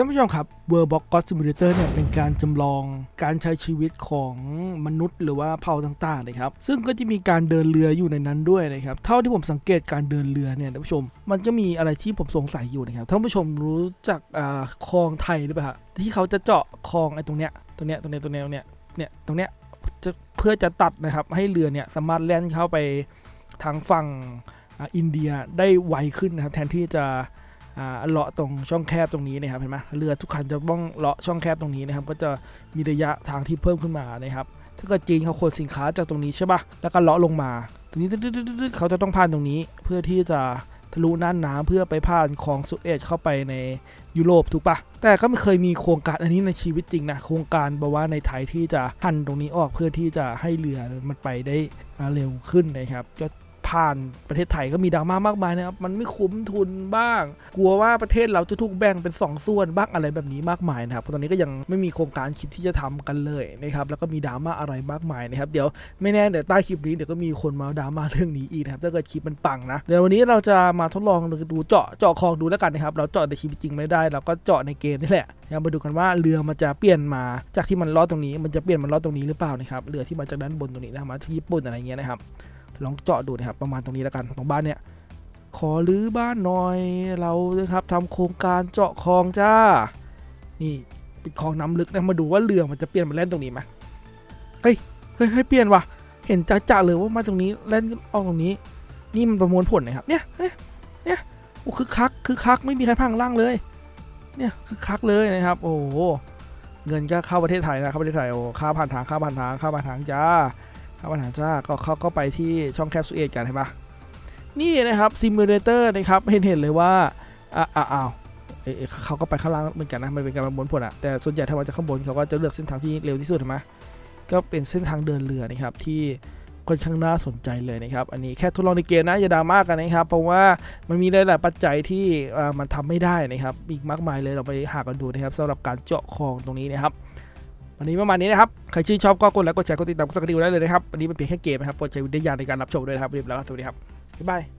ท่านผู้ชมครับ World Box God Simulator เนี่ยเป็นการจำลองการใช้ชีวิตของมนุษย์หรือว่าเผ่าต่างๆนะครับ ซึ่งก็จะมีการเดินเรืออยู่ในนั้นด้วยนะครับ เท่าที่ผมสังเกตการเดินเรือเนี่ยท่านผู้ชม มันจะมีอะไรที่ผมสงสัยอยู่นะครับ ท่านผู้ชมรู้จักคลองไทยหรือเปล่าที่เขาจะเจาะคลองไอ้ตรงเนี้ย ตรงเนี้ย ตรงเนี้ย ตรงเนี้ย ตรงเนี้ย เนี่ย ตรงเนี้ยเพื่อจะตัดนะครับให้เรือเนี่ยสามารถแล่นเข้าไปทางฝั่งอ,อินเดียได้ไวขึ้นนะครับแทนที่จะ เลาะตรงช่องแคบตรงนี้นะครับเห็นไหมเรือทุกคันจะต้องเลาะช่องแคบตรงนี้นะครับก็จะมีระยะทางที่เพิ่มขึ้นมานะครับถ้าเกิดจีนเขาขนสินค้าจากตรงนี้ใช่ปะแล้วก็เลาะลงมาตรงนี้ตึ๊ดๆๆๆเขาจะต้องผ่านตรงนี้เพื่อที่จะทะลุน่านน้ำเพื่อไปผ่านคลองสุเอซเข้าไปในยุโรปถูกปะแต่ก็ไม่เคยมีโครงการอันนี้ในชีวิตจริงนะโครงการบอกว่าในไทยที่จะหั่นตรงนี้ออกเพื่อที่จะให้เรือมันไปได้เร็วขึ้นนะครับก็ ผ่านประเทศไทยก็มีดราม่ามากมายนะครับมันไม่คุ้มทุนบ้าง กลัวว่าประเทศเราจะถูกแบ่งเป็น 2 ส่วนบ้างอะไรแบบนี้มากมายนะครับเพราะตอนนี้ก็ยังไม่มีโครงการคิดที่จะทำกันเลยนะครับแล้วก็มีดราม่าอะไรมากมายนะครับเดี๋ยวไม่แน่เดี๋ยวใต้คลิปนี้เดี๋ยวก็มีคนมาดราม่าเรื่องนี้อีกนะครับถ้าเกิดคลิปมันปังนะเดี๋ยววันนี้เราจะมาทดลองดูเจาะเจาะคลองดูแล้วกันนะครับเราเจาะในชีวิตจริงไม่ได้ เราก็เจาะในเกมนี่แหละนะครับมาดูกันว่าเรือมันจะเปลี่ยนมาจากที่มันลอดตรงนี้ มันจะเปลี่ยนมันลอดตรงนี้หรือเปล่านะครับเรือที่มาจากด้านบนตรงนี้นะมาที่ญี่ปุ่นอะไรเงี้ยนะครับ ลองเจาะดูนะครับประมาณตรงนี้แล้วกันตรงบ้านเนี่ยขอรื้อบ้านหน่อยเรานะครับทำโครงการเจาะคลองจ้า นี่เป็นคลองน้ำลึกนะมาดูว่าเรือมันจะเปลี่ยนมาเล่นตรงนี้ไหมเฮ้ยเฮ้ยเฮ้เปลี่ยนว่ะเห็นจ้าๆเลยว่ามาตรงนี้เล่นออกตรงนี้ นี่มันประมวลผลนะครับเนี่ยเนี่ยเนี่ยโอ้คือคักคือคักไม่มีใครพังล่างเลย เนี่ยคือคักเลยนะครับ โอ้เงินก็เข้าประเทศไทยนะเข้าประเทศไทยโอ้ค่าผ่านทางค่าผ่านทางค่าผ่านทางจ้า ครับปัญหาจ้าก็เขาก็ไปที่ช่องแคปซูเอตกันใช่ปะนี่นะครับซิมูเลเตอร์นะครับเห็นเห็นเลยว่าอ่าอ่าอ้าวเอ๊ะเขาก็ไปข้างล่างเหมือนกันนะมันเป็นการประมวลผลอะแต่ส่วนใหญ่ถ้ามาจากข้างบนเขาก็จะเลือกเส้นทางที่เร็วที่สุดใช่ไหมก็เป็นเส้นทางเดินเรือนะครับที่ค่อนข้างน่าสนใจเลยนะครับ อันนี้แค่ทดลองในเกมนะ อย่าดราม่ากันนะครับ เพราะว่ามันมีหลายๆปัจจัยที่มันทำไม่ได้นะครับ อีกมากมายเลยเราไปหากันดูนะครับสำหรับการเจาะคลองตรงนี้นะครับ วันนี้ประมาณนี้นะครับ ใครชื่นชอบก็กดไลค์กดแชร์กดติดตามกดสั่นกระดิ่งไว้ได้เลยนะครับ วันนี้เป็นเพียงแค่เกมนะครับโปรดใช้วิทยาในการรับชมด้วยนะครับเรียบร้อยแล้วสวัสดีครับบ๊ายบาย